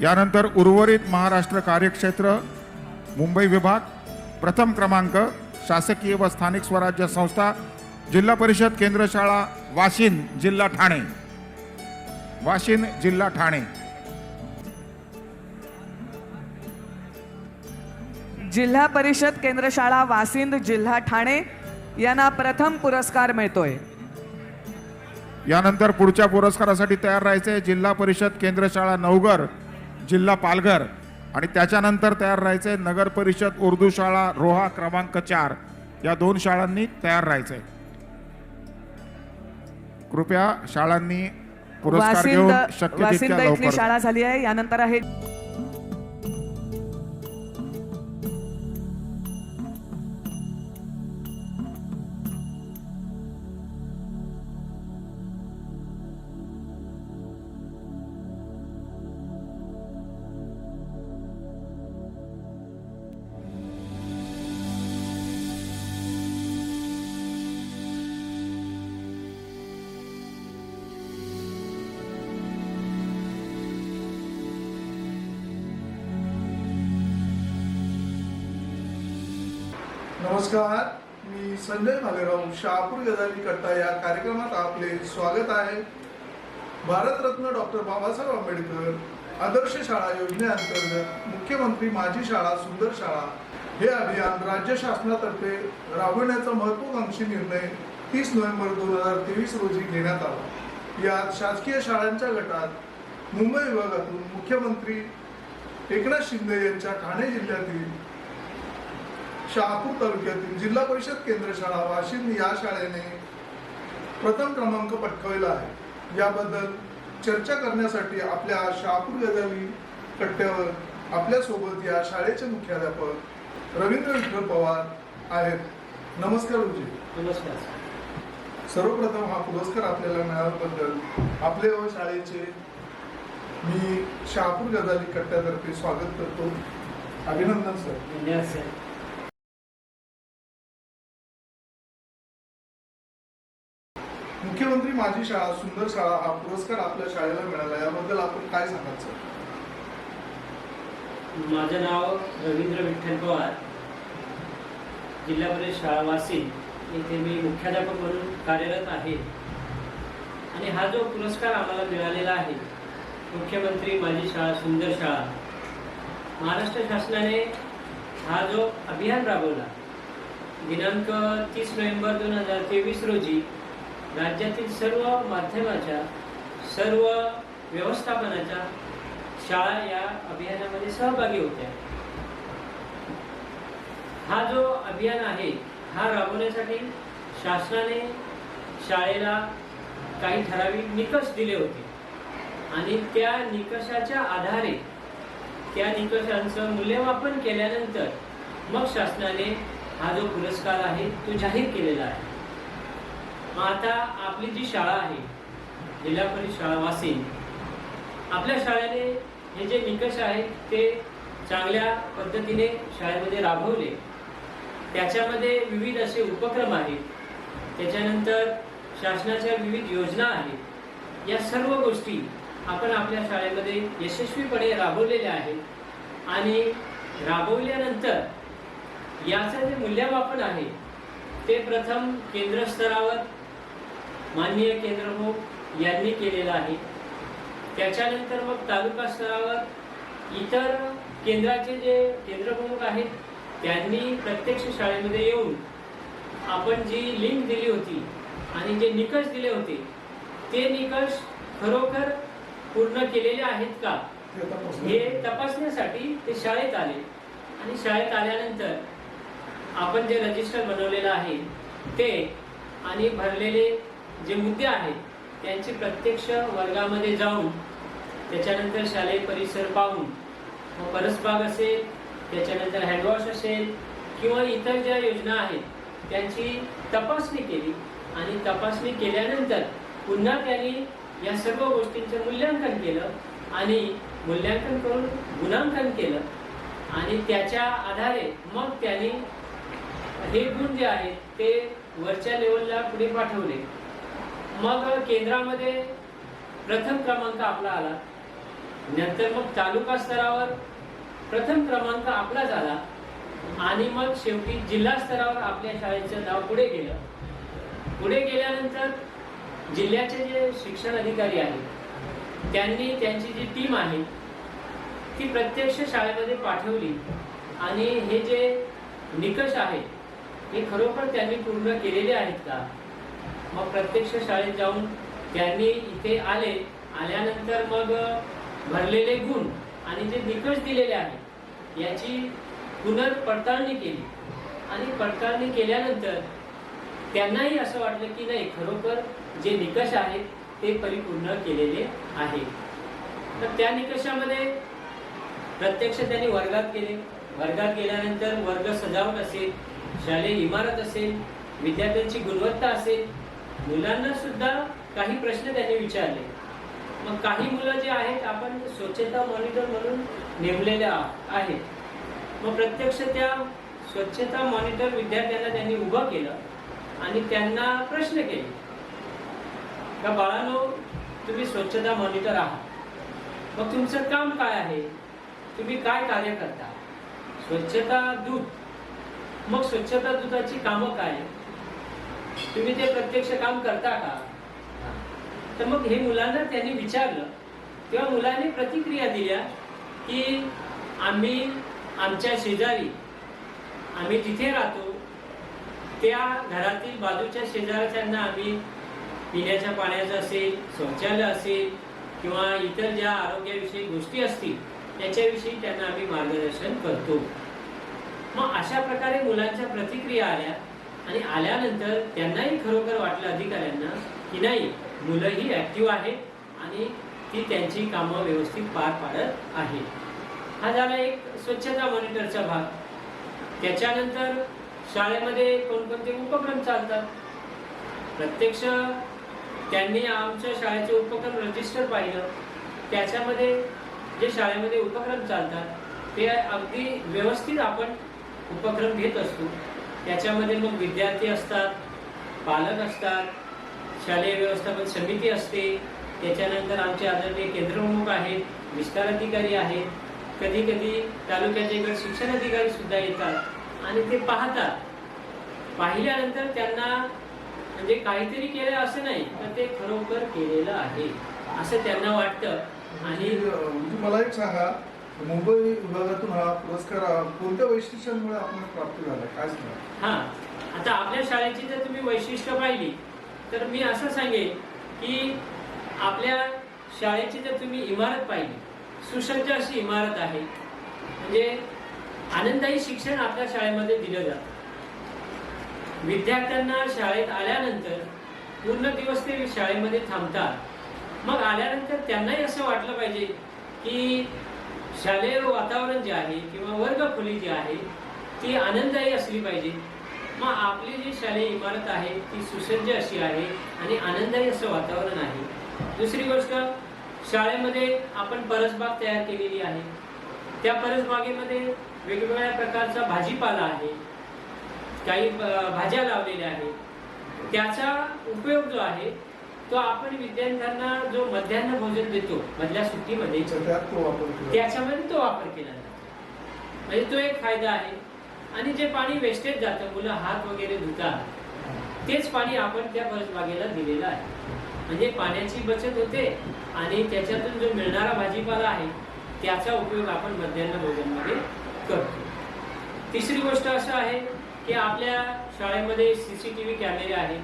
यानंतर उर्वरित महाराष्ट्र कार्यक्षेत्र मुंबई विभाग प्रथम क्रमांक शासकीय व स्थानिक स्वराज्य संस्था जिल्हा परिषद केंद्र शाळा वाशिन जिल्हा ठाणे. वाशिन जिल्हा ठाणे. जिल्हा परिषद केंद्र शाळा वासिंद जिल्हा ठाणे यांना प्रथम पुरस्कार मिळतोय. यानंतर पुढच्या पुरस्कारासाठी तयार राहायचे जिल्हा परिषद केंद्र शाळा नवगर जिल्हा पालघर आणि त्याच्यानंतर तयार राहायचे नगर परिषद उर्दू शाळा रोहा क्रमांक चार. या दोन शाळांनी तयार राहायचे. कृपया शाळांनी पुरस्कार घेऊन शक्य शाळा झाली आहे. यानंतर आहे नमस्कार मी संजय भालेराव शहापूर गजाली करता या कार्यक्रमात आपले स्वागत आहे. भारतरत्न डॉक्टर बाबासाहेब आंबेडकर आदर्श शाळा योजनेअंतर्गत मुख्यमंत्री माझी शाळा सुंदर शाळा हे अभियान राज्य शासनातर्फे राबविण्याचा महत्वाकांक्षी निर्णय तीस नोव्हेंबर दोन हजार तेवीस रोजी घेण्यात आला. यात शासकीय शाळांच्या गटात मुंबई विभागातून मुख्यमंत्री एकनाथ शिंदे यांच्या ठाणे जिल्ह्यातील शहापूर तालुक्यातील जिल्हा परिषद केंद्र शाळा वाशिम या शाळेने प्रथम क्रमांक पटकावला आहे. याबद्दल चर्चा करण्यासाठी आपल्या शहापूर गजाली कट्ट्यावर आपल्यासोबत या शाळेचे मुख्याध्यापक रवींद्र विठ्ठल पवार आहेत. नमस्कार गुरुजी नमस्कार. सर्वप्रथम हा पुरस्कार आपल्याला मिळाल्याबद्दल आपले व शाळेचे मी शहापूर गजाली कट्ट्यातर्फे स्वागत करतो. अभिनंदन सर. धन्यवाद सर. मुख्यमंत्री माझी शाळा सुंदर शाळा हा पुरस्कार आपल्या शाळेला मिळाला. याबद्दल आपण काय सांगाल सर? माझं नाव रवींद्र विठ्ठल पवार. जिल्हा परिषद शाळा वाशिम येथे मी मुख्याध्यापक म्हणून कार्यरत आहे. आणि हा जो पुरस्कार आम्हाला मिळालेला आहे मुख्यमंत्री माझी शाळा सुंदर शाळा. महाराष्ट्र शासनाने हा जो अभियान राबवला दिनांक तीस नोव्हेंबर दोन हजार तेवीस रोजी राज्यातील सर्व माध्यमाच्या सर्व व्यवस्थापनाच्या शाळा या अभियानामध्ये सहभागी होत्या. हा जो अभियान आहे हा राबवण्यासाठी शासनाने शाळेला काही ठराविक निकष दिले होते. आणि त्या निकषाच्या आधारे त्या निकषांचं मूल्यमापन केल्यानंतर मग शासनाने हा जो पुरस्कार आहे तो जाहीर केलेला आहे. मग आता आपली जी शाळा आहे जिल्हा परिषद शाळा आपल्या शाळेने हे जे निकष आहेत ते चांगल्या पद्धतीने शाळेमध्ये राबवले. त्याच्यामध्ये विविध असे उपक्रम आहेत. त्याच्यानंतर शासनाच्या विविध योजना आहेत. या सर्व गोष्टी आपण आपल्या शाळेमध्ये यशस्वीपणे राबवलेल्या आहेत. आणि राबवल्यानंतर याचं जे मूल्यमापन आहे ते प्रथम केंद्र स्तरावर माननीय केंद्रप्रमुख यांनी केलेलं आहे. त्याच्यानंतर मग तालुका स्तरावर इतर केंद्राचे जे केंद्रप्रमुख आहेत त्यांनी प्रत्यक्ष शाळेमध्ये येऊन आपण जी लिंक दिली होती आणि जे निकष दिले होते ते निकष खरोखर पूर्ण केलेले आहेत का? हे तपासण्यासाठी ते शाळेत आले. आणि शाळेत आल्यानंतर आपण जे रजिस्टर बनवलेलं आहे ते आणि भरलेले जे मुद्दे आहेत त्यांची प्रत्यक्ष वर्गामध्ये जाऊन त्याच्यानंतर शालेय परिसर पाहून मग परसबाग असेल त्याच्यानंतर हँडवॉश असेल किंवा इतर ज्या योजना आहेत त्यांची तपासणी केली आणि तपासणी केल्यानंतर पुन्हा त्यांनी या सर्व गोष्टींचं मूल्यांकन केलं आणि मूल्यांकन करून गुणांकन केलं आणि त्याच्या आधारे मग त्यांनी हे गुण जे आहेत ते वरच्या लेवलला पुढे पाठवले. मग केंद्रामध्ये प्रथम क्रमांक आपला आला. नंतर मग तालुका स्तरावर प्रथम क्रमांक आपला झाला. आणि मग शेवटी जिल्हा स्तरावर आपल्या शाळेचं नाव पुढे गेलं. पुढे गेल्यानंतर जिल्ह्याचे जे शिक्षण अधिकारी आहेत त्यांनी त्यांची जी टीम आहे ती प्रत्यक्ष शाळेमध्ये पाठवली. आणि हे जे निकष आहेत हे खरोखर त्यांनी पूर्ण केलेले आहेत का? मग प्रत्यक्ष शाळेत जाऊन त्यांनी इथे आले. आल्यानंतर मग भरलेले गुण आणि जे निकष दिलेले आहेत याची पुनर्पडताळणी केली. आणि पडताळणी केल्यानंतर त्यांनाही असं वाटलं की नाही खरोखर जे निकष आहेत ते परिपूर्ण केलेले आहे तर त्या निकषामध्ये प्रत्यक्ष त्यांनी वर्गात केले. वर्गात गेल्यानंतर वर्ग सजावट असेल शालेय इमारत असेल विद्यार्थ्यांची गुणवत्ता असेल मुलांना सुद्धा काही प्रश्न त्यांनी विचारले. मग काही मुलं जे आहेत आपण स्वच्छता मॉनिटर म्हणून नेमलेल्या आहेत. मग प्रत्यक्ष त्या स्वच्छता मॉनिटर विद्यार्थ्यांना त्यांनी उभं केलं आणि त्यांना प्रश्न केले. का बाळांनो तुम्ही स्वच्छता मॉनिटर आहात. मग तुमचं काम काय आहे? तुम्ही काय कार्य करता? स्वच्छता दूत. मग स्वच्छता दूताची कामं काय? तुम्ही ते प्रत्यक्ष काम करता का? तर मग हे मुलांना त्यांनी विचारलं. तेव्हा मुलांनी प्रतिक्रिया दिल्या की आम्ही आमच्या शेजारी आम्ही जिथे राहतो त्या घरातील बाजूच्या शेजारच्यांना आम्ही पिण्याच्या पाण्याचं असेल शौचालय असेल किंवा इतर ज्या आरोग्याविषयी गोष्टी असतील त्याच्याविषयी त्यांना आम्ही मार्गदर्शन करतो. मग अशा प्रकारे मुलांच्या प्रतिक्रिया आल्या. आणि आल्यानंतर त्यांनाही खरोखर वाटलं अधिकाऱ्यांना की नाही मुलंही ऍक्टिव्ह आहेत आणि ती त्यांची कामं व्यवस्थित पार पाडत आहेत. हा झाला एक स्वच्छता मॉनिटरचा भाग. त्याच्यानंतर शाळेमध्ये कोणकोणते उपक्रम चालतात? प्रत्यक्ष त्यांनी आमच्या शाळेचे उपक्रम रजिस्टर पाहिलं. त्याच्यामध्ये जे शाळेमध्ये उपक्रम चालतात ते अगदी व्यवस्थित आपण उपक्रम घेत असतो. त्याच्यामध्ये मग विद्यार्थी असतात पालक असतात शालेय व्यवस्थापन समिती असते. त्याच्यानंतर आमचे आदरणीय केंद्रप्रमुख आहेत विस्तार अधिकारी आहेत. कधी कधी तालुक्याचे इकडे शिक्षण अधिकारी सुद्धा येतात आणि ते पाहतात. पाहिल्यानंतर त्यांना म्हणजे काहीतरी केलं असं नाही तर ते खरोखर केलेलं आहे असं त्यांना वाटतं. आणि म्हणजे, म्हणजे मला एक सांगा मुंबई विभागातून हा पुरस्कार कोणत्या वैशिष्ट्यांमुळे आपण प्राप्त झाला? काय सांगा हा आता आपल्या शाळेची जर तुम्ही वैशिष्ट्य पाहिली तर मी असं सांगेन की आपल्या शाळेची जर तुम्ही इमारत पाहिली सुसज्ज अशी इमारत आहे. म्हणजे आनंदायी शिक्षण आपल्या शाळेमध्ये दिलं जातं. विद्यार्थ्यांना शाळेत आल्यानंतर पूर्ण दिवस ते शाळेमध्ये थांबतात. मग आल्यानंतर त्यांनाही असं वाटलं पाहिजे की शालेय वातावरण जे आहे किंवा वर्गखोली जी आहे ती आनंददायी असली पाहिजे. मग आपली जी शालेय इमारत आहे ती सुसज्ज अशी आहे आणि आनंददायी असं वातावरण आहे. दुसरी गोष्ट शाळेमध्ये आपण परसबाग तयार केलेली आहे. त्या परसबागेमध्ये वेगवेगळ्या प्रकारचा भाजीपाला आहे. काही भाज्या लावलेल्या आहेत. त्याचा उपयोग जो आहे तो आपण विद्यार्थ्यांना जो मध्यान्ह भोजन देतो मधल्या सुट्टीमध्ये त्याच्यामध्ये तो वापर केला जातो. म्हणजे तो एक फायदा आहे. आणि जे पाणी वेस्टेज जातं मुलं हात वगैरे धुतात तेच पाणी आपण त्या परसबागेला दिलेलं आहे. म्हणजे पाण्याची बचत होते आणि त्याच्यातून जो मिळणारा भाजीपाला आहे त्याचा उपयोग आपण मध्यान्ह भोजनमध्ये करतो. तिसरी गोष्ट असं आहे की आपल्या शाळेमध्ये सी सी टी व्ही कॅमेरे आहेत.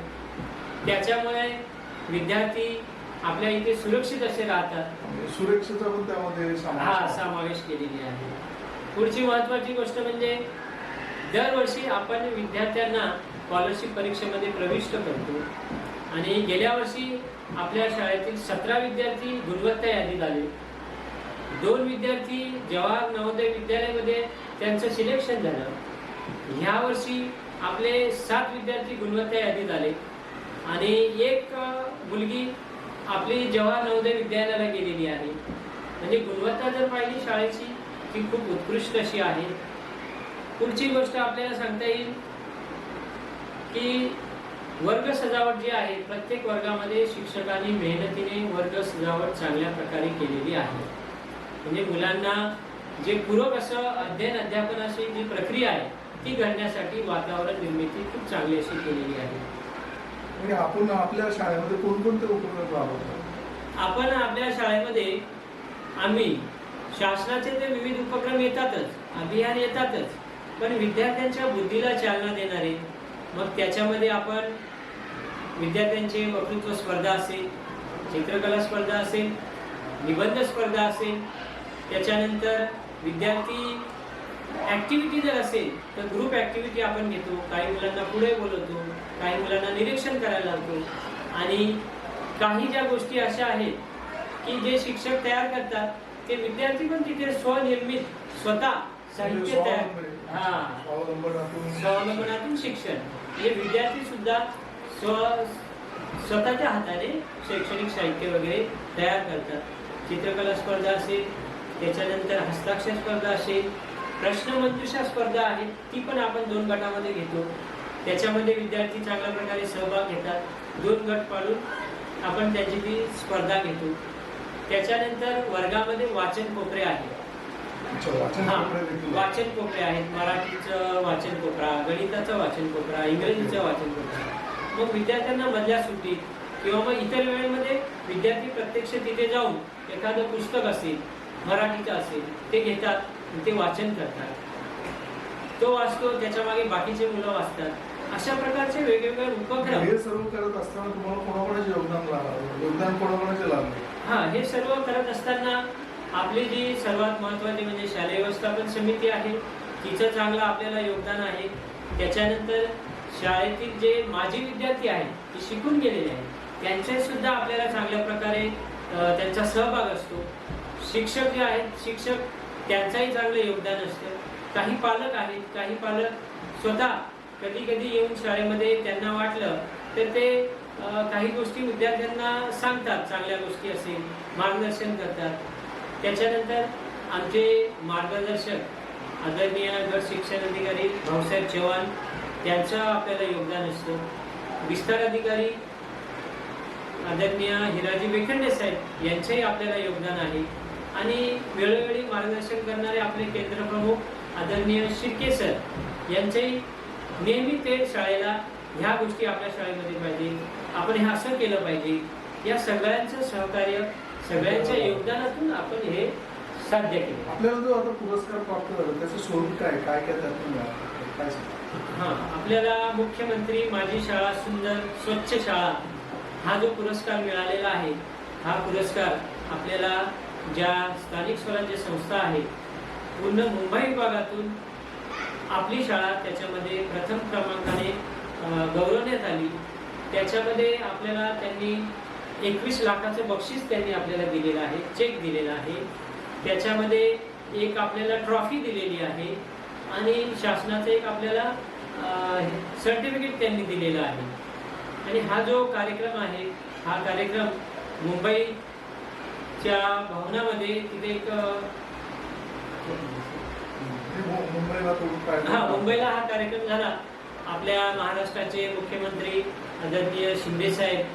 त्याच्यामुळे विद्यार्थी आपल्या इथे सुरक्षित असे राहतात. सुरक्षेचा पण त्यामध्ये समावेश हा. समावेश केलेली आहे. पुढची महत्वाची गोष्ट म्हणजे दरवर्षी आपण विद्यार्थ्यांना स्कॉलरशिप परीक्षेमध्ये प्रविष्ट करतो. आणि गेल्या वर्षी आपल्या शाळेतील सतरा विद्यार्थी गुणवत्ता यादीत आले. दोन विद्यार्थी जवाहर नवोदय विद्यालयामध्ये त्यांचं सिलेक्शन झालं. ह्या वर्षी आपले सात विद्यार्थी गुणवत्ता यादीत आले. आणि एक मुलगी आपली जवाहर नवोदय विद्यालयाला गेलेली आहे म्हणजे गुणवत्ता जर पाहिली शाळेची ती खूप उत्कृष्ट अशी आहे. पुढची गोष्ट आपल्याला सांगता येईल की वर्ग सजावट जी आहे प्रत्येक वर्गामध्ये शिक्षकांनी मेहनतीने वर्ग सजावट चांगल्या प्रकारे केलेली आहे. म्हणजे मुलांना जे पूरक असं अध्ययन अध्यापनाची जी प्रक्रिया आहे ती घडण्यासाठी वातावरण निर्मिती खूप चांगली अशी केलेली आहे. म्हणजे आपण आपल्या शाळेमध्ये कोणकोणते उपक्रम राबवतो? आपण आपल्या शाळेमध्ये आम्ही शासनाचे ते विविध उपक्रम येतातच अभियान येतातच पण विद्यार्थ्यांच्या बुद्धीला चालना देणारे मग त्याच्यामध्ये आपण विद्यार्थ्यांचे वक्तृत्व स्पर्धा असेल चित्रकला स्पर्धा असेल निबंध स्पर्धा असेल त्याच्यानंतर विद्यार्थी ॲक्टिव्हिटी जर असेल तर ग्रुप ॲक्टिव्हिटी आपण घेतो काही मुलांना पुढे बोलवतो. काही मुलांना निरीक्षण करायला लावतो. आणि काही ज्या गोष्टी अशा आहेत की जे शिक्षक तयार करतात ते विद्यार्थी पण तिथे स्वनिर्मित स्वतः साहित्य तयार हा. स्वावलंबनातून शिक्षण. म्हणजे विद्यार्थी सुद्धा स्व स्वतःच्या हाताने शैक्षणिक साहित्य वगैरे तयार करतात. चित्रकला स्पर्धा असेल त्याच्यानंतर हस्ताक्षर स्पर्धा असेल प्रश्नमंजुषा स्पर्धा आहे ती पण आपण दोन गटामध्ये घेतो. त्याच्यामध्ये विद्यार्थी चांगल्या प्रकारे सहभाग घेतात. दोन गट पाडून आपण त्यांची ती स्पर्धा घेतो. त्याच्यानंतर वर्गामध्ये वाचन कोपरे आहेत वाचन कोपरे आहेत. मराठीचं वाचन कोपरा गणिताचं वाचन कोपरा इंग्रजीचं वाचन कोपरा. मग विद्यार्थ्यांना मधल्या सुट्टीत किंवा मग इतर वेळेमध्ये विद्यार्थी प्रत्यक्ष तिथे जाऊन एखादं पुस्तक असेल मराठीचं असेल ते घेतात ते वाचन करतात. तो वाचतो त्याच्यामागे बाकीचे मुलं वाचतात. अशा प्रकारचे वेगवेगळे उपक्रम. हे सर्व करत असताना तुम्हाला कोणाकोणाचे योगदान लागलं योगदान कोणाकोणाचे लागले हा हे सर्व करत असताना आपली जी सर्वात महत्वाची म्हणजे शालेय व्यवस्थापन समिती आहे तिचं चांगलं आपल्याला योगदान आहे. त्याच्यानंतर शाळेतील जे माजी विद्यार्थी आहेत ते शिकून गेलेले आहेत. त्यांचे सुद्धा आपल्याला चांगल्या प्रकारे त्यांचा सहभाग असतो. शिक्षक जे आहेत शिक्षक त्यांचाही चांगलं योगदान असतं. काही पालक आहेत काही पालक स्वतः कधी कधी येऊन शाळेमध्ये त्यांना वाटलं तर ते काही गोष्टी विद्यार्थ्यांना सांगतात चांगल्या गोष्टी असेल मार्गदर्शन करतात. त्याच्यानंतर आमचे मार्गदर्शक आदरणीय गट शिक्षण अधिकारी भाऊसाहेब चव्हाण त्यांचं आपल्याला योगदान असतं. विस्तार अधिकारी आदरणीय हिराजी वेखंडे साहेब यांचंही आपल्याला योगदान आहे. आणि वेळोवेळी मार्गदर्शन करणारे आपले केंद्र प्रमुख आदरणीय शिर्के सर यांचेही नेहमी ते शाळेला ह्या गोष्टी आपल्या शाळेमध्ये पाहिजे आपण हे असं केलं पाहिजे. या सगळ्यांचं सहकार्य सगळ्यांच्या योगदानातून आपण हे साध्य केलं. आपल्याला जो आता पुरस्कार प्राप्त झाला त्याचं स्वरूप काय काय काय सांगा? हा आपल्याला मुख्यमंत्री माझी शाळा सुंदर स्वच्छ शाळा हा जो पुरस्कार मिळालेला आहे हा पुरस्कार आपल्याला ज्या स्थानिक स्वराज्य संस्था आहेत पूर्ण मुंबई विभागातून आपली शाळा त्याच्यामध्ये प्रथम क्रमांकाने गौरवण्यात आली. त्याच्यामध्ये आपल्याला त्यांनी एकवीस लाखाचं बक्षीस त्यांनी आपल्याला दिलेलं आहे चेक दिलेला आहे. त्याच्यामध्ये एक आपल्याला ट्रॉफी दिलेली आहे आणि शासनाचं एक आपल्याला सर्टिफिकेट त्यांनी दिलेलं आहे. आणि हा जो कार्यक्रम आहे हा कार्यक्रम मुंबईच्या भवनामध्ये तिथे एक अ, हे मु- मुंबईला तो काय हा मुंबईला हा कार्यक्रम झाला. आपल्या महाराष्ट्राचे मुख्यमंत्री आदरणीय शिंदे साहेब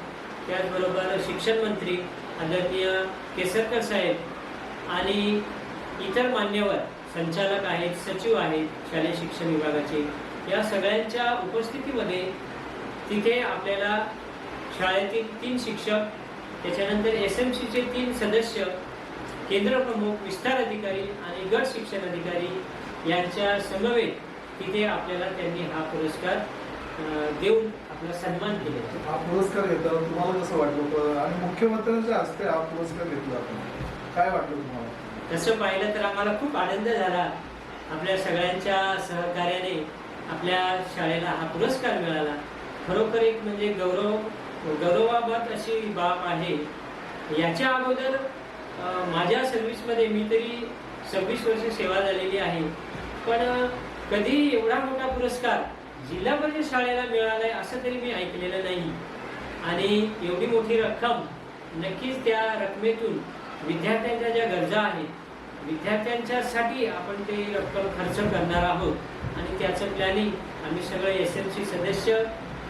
त्याचबरोबर शिक्षण मंत्री आदरणीय केसरकर साहेब आणि इतर मान्यवर संचालक आहेत सचिव आहेत शालेय शिक्षण विभागाचे. या सगळ्यांच्या उपस्थितीमध्ये तिथे आपल्याला शाळेतील तीन शिक्षक त्याच्यानंतर एस एम सीचे तीन सदस्य केंद्र प्रमुख विस्तार अधिकारी आणि गट शिक्षण अधिकारी यांच्या समवेत तिथे आपल्याला त्यांनी हा पुरस्कार देऊन आपला सन्मान केलेला हा पुरस्कार घेताना तुम्हाला कसं वाटलं? आणि मुख्यमंत्र्यांच्या हस्ते हा पुरस्कार घेतला आपण. काय वाटलं तुम्हाला? तसं पाहिलं तर आम्हाला खूप आनंद झाला. आपल्या सगळ्यांच्या सहकार्याने आपल्या शाळेला हा पुरस्कार मिळाला. खरोखर एक म्हणजे गौरव गौरवाबाद अशी बाब आहे. याच्या अगोदर माझ्या सर्व्हिसमध्ये मी तरी सव्वीस वर्ष सेवा झालेली आहे. पण कधी एवढा मोठा पुरस्कार जिल्हा परिषद शाळेला मिळालाय असं तरी मी ऐकलेलं नाही. आणि एवढी मोठी रक्कम नक्कीच त्या रकमेतून विद्यार्थ्यांच्या ज्या गरजा आहेत विद्यार्थ्यांच्यासाठी आपण ते रक्कम खर्च करणार आहोत. आणि त्याचं प्लॅनिंग आम्ही सगळे एस एम सी सदस्य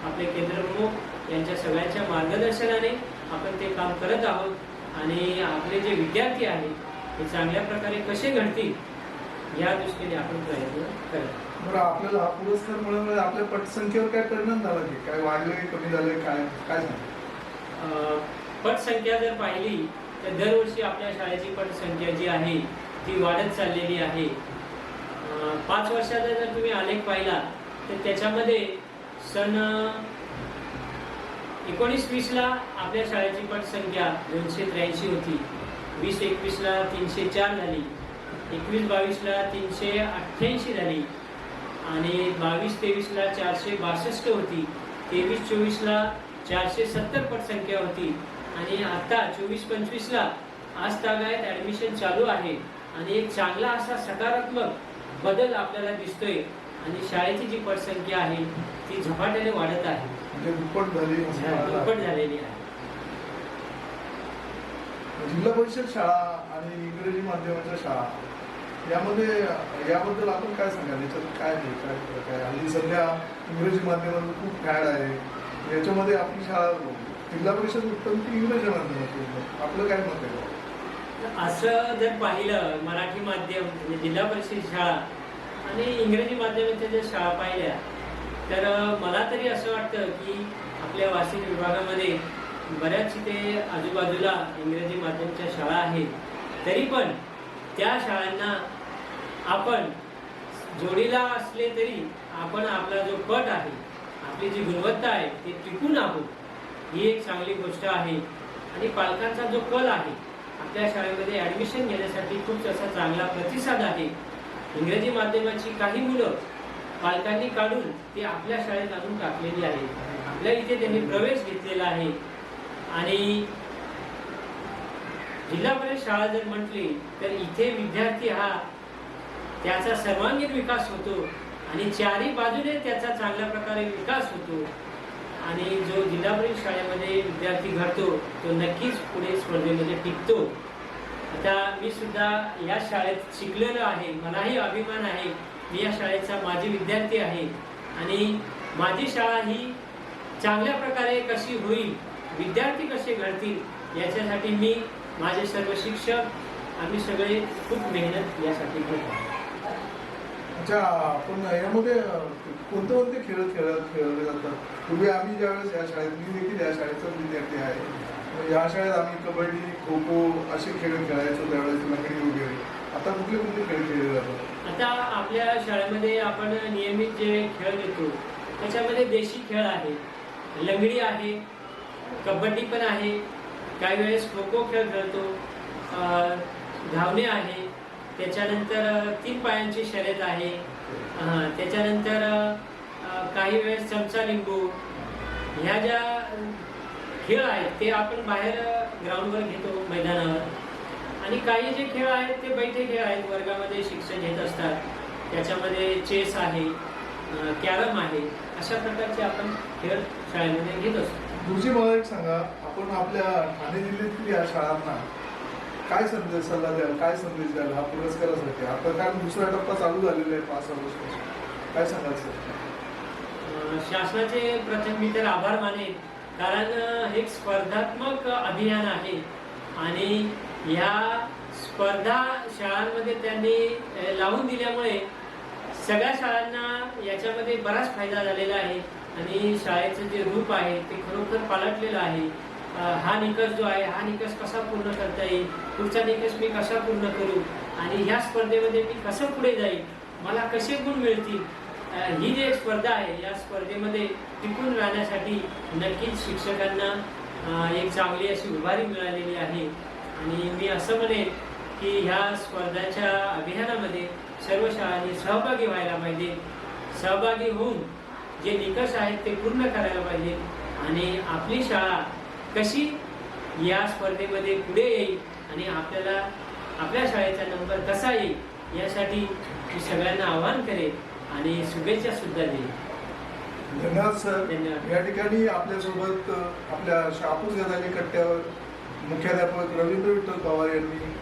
आपले केंद्रप्रमुख यांच्या सगळ्यांच्या मार्गदर्शनाने आपण ते काम करत आहोत. आणि आपले जे विद्यार्थी आहेत हे चांगल्या प्रकारे कसे घडतील या दृष्टीने आपण प्रयत्न करत बरं आपल्याला हा पुरस्कार मिळवल्यामुळे आपल्या पटसंख्येवर काय परिणाम झाला की काय वाढले कमी झाले काय काय पटसंख्या जर पाहिली तर दरवर्षी आपल्या शाळेची पटसंख्या जी आहे ती वाढत चाललेली आहे. पाच वर्षाचा जर तुम्ही आलेख पाहिला तर त्याच्यामध्ये सन एकोणीस वीसला आपल्या शाळेची पटसंख्या दोनशे त्र्याऐंशी होती. वीस एकवीसला तीनशे चार झाली. एकवीस बावीसला तीनशे अठ्ठ्याऐंशी झाली. आणि बावीस तेवीसला चारशे बासष्ट होती. तेवीस चोवीसला चारशे सत्तर पटसंख्या होती. आणि आता चोवीस पंचवीसला आज तागायत ॲडमिशन चालू आहे. आणि एक चांगला असा सकारात्मक बदल आपल्याला दिसतोय. आणि शाळेची जी पटसंख्या आहे ती झपाट्याने वाढत आहे. म्हणजे दुप्पट झाली. दुप्पट झालेली आहे. जिल्हा परिषद शाळा आणि इंग्रजी माध्यमाच्या शाळा. यामध्ये याबद्दल आपण काय सांगाल? याच्यात काय नाही काय काय हल्ली सध्या इंग्रजी माध्यमाचं खूप फॅड आहे. याच्यामध्ये आपली शाळा जिल्हा परिषद उत्तम की इंग्रजी माध्यमाची? आपलं काय मत आहे? असं जर पाहिलं मराठी माध्यम म्हणजे जिल्हा परिषद शाळा आणि इंग्रजी माध्यमाच्या जर शाळा पाहिल्या तर मला तरी असं वाटतं की आपल्या वाशिम विभागामध्ये बऱ्याच इथे आजूबाजूला इंग्रजी माध्यमच्या शाळा आहेत तरी पण त्या शाळांना आपण जोडीला असले तरी आपण आपला जो पट आहे आपली जी गुणवत्ता आहे ती टिकून आहोत ही एक चांगली गोष्ट आहे. आणि पालकांचा जो कल आहे आपल्या शाळेमध्ये ॲडमिशन घेण्यासाठी खूप असा चांगला प्रतिसाद आहे. इंग्रजी माध्यमाची काही मुलं पालकांनी काढून ती आपल्या शाळेत आणून टाकलेली आहे आपल्या इथे त्यांनी प्रवेश घेतलेला आहे. आणि जिल्हा परिषद शाळा जर म्हटली तर इथे विद्यार्थी हा त्याचा सर्वांगीण विकास होतो आणि चारही बाजूने त्याचा चांगल्या प्रकारे विकास होतो. आणि जो जिल्हा परिषद शाळेमध्ये विद्यार्थी घडतो तो नक्कीच पुढे स्पर्धेमध्ये टिकतो. आता मी सुद्धा या शाळेत शिकलेलो आहे. मलाही अभिमान आहे. मी या शाळेचा माजी विद्यार्थी आहे. आणि माझी शाळा ही चांगल्या प्रकारे कशी होईल विद्यार्थी कसे घडतील याच्यासाठी मी माझे सर्व शिक्षक आम्ही सगळे खूप मेहनत यासाठी करतो. अच्छा आपण यामध्ये कोणते कोणते खेळ खेळ खेळले जातात? पूर्वी आम्ही ज्यावेळेस या शाळेत मी देखील या शाळेचा विद्यार्थी आहे. या शाळेत आम्ही कबड्डी खो खो असे खेळ खेळायचो त्यावेळेस लंगडी वगैरे. आता कुठले कुठले खेळ खेळले जातात? आता आपल्या शाळेमध्ये आपण नियमित जे खेळ घेतो त्याच्यामध्ये देशी खेळ आहे लंगडी आहे कबड्डी पण आहे. काही वेळेस खो खो खेळ खेळतो. धावणे आहे. त्याच्यानंतर तीन पायांची शर्यत आहे. त्याच्यानंतर काही वेळेस चमचा लिंबू. ह्या ज्या खेळ आहेत ते आपण बाहेर ग्राउंडवर घेतो मैदानावर. आणि काही जे खेळ आहेत ते बैठे खेळ आहेत. वर्गामध्ये शिक्षण घेत असतात. त्याच्यामध्ये चेस आहे कॅरम आहे. अशा प्रकारचे आपण खेळ शाळेमध्ये घेत असतो. गुरुजी मला एक सांगा आपण आपल्या ठाणे जिल्ह्यातील या शाळांना काय संदेश सल्ला द्याल? काय संदेश द्याल हा पुरस्कारासाठी? आता कारण दुसरा टप्पा चालू झालेला आहे पाच सहा वर्षापासून काय सांगाल सर? शासनाचे प्रथम मी तर आभार माने कारण हे एक स्पर्धात्मक अभियान आहे. आणि ह्या स्पर्धा शाळांमध्ये त्यांनी लावून दिल्यामुळे सगळ्या शाळांना याच्यामध्ये बराच फायदा झालेला आहे. आणि शाळेचं जे रूप आहे ते खरोखर पालटलेलं आहे. हा निकष जो आहे हा निकष कसा पूर्ण करता येईल? पुढचा निकष मी कसा पूर्ण करू? आणि ह्या स्पर्धेमध्ये मी कसं पुढे जाईल? मला कसे गुण मिळतील? ही जी एक स्पर्धा आहे या स्पर्धेमध्ये टिकून राहण्यासाठी नक्कीच शिक्षकांना एक चांगली अशी उभारी मिळालेली आहे. आणि मी असं म्हणेन की ह्या स्पर्धाच्या अभियानामध्ये सर्व शाळांनी सहभागी व्हायला पाहिजे. सहभागी होऊन जे निकष आहेत ते पूर्ण करायला पाहिजे. आणि आपली शाळा कशी या स्पर्धेमध्ये पुढे येईल आणि आपल्याला आपल्या शाळेचा नंबर कसा येईल यासाठी मी सगळ्यांना आवाहन करेन आणि शुभेच्छा सुद्धा देईन. धन्यवाद सर. धन्यवाद. या ठिकाणी आपल्यासोबत आपल्या शापूर गदाली कट्ट्यावर मुख्याध्यापक रवींद्र विठ्ठल पवार यांनी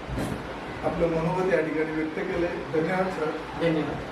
आपलं मनोगत या ठिकाणी व्यक्त केले धन्यवाद सर. धन्यवाद.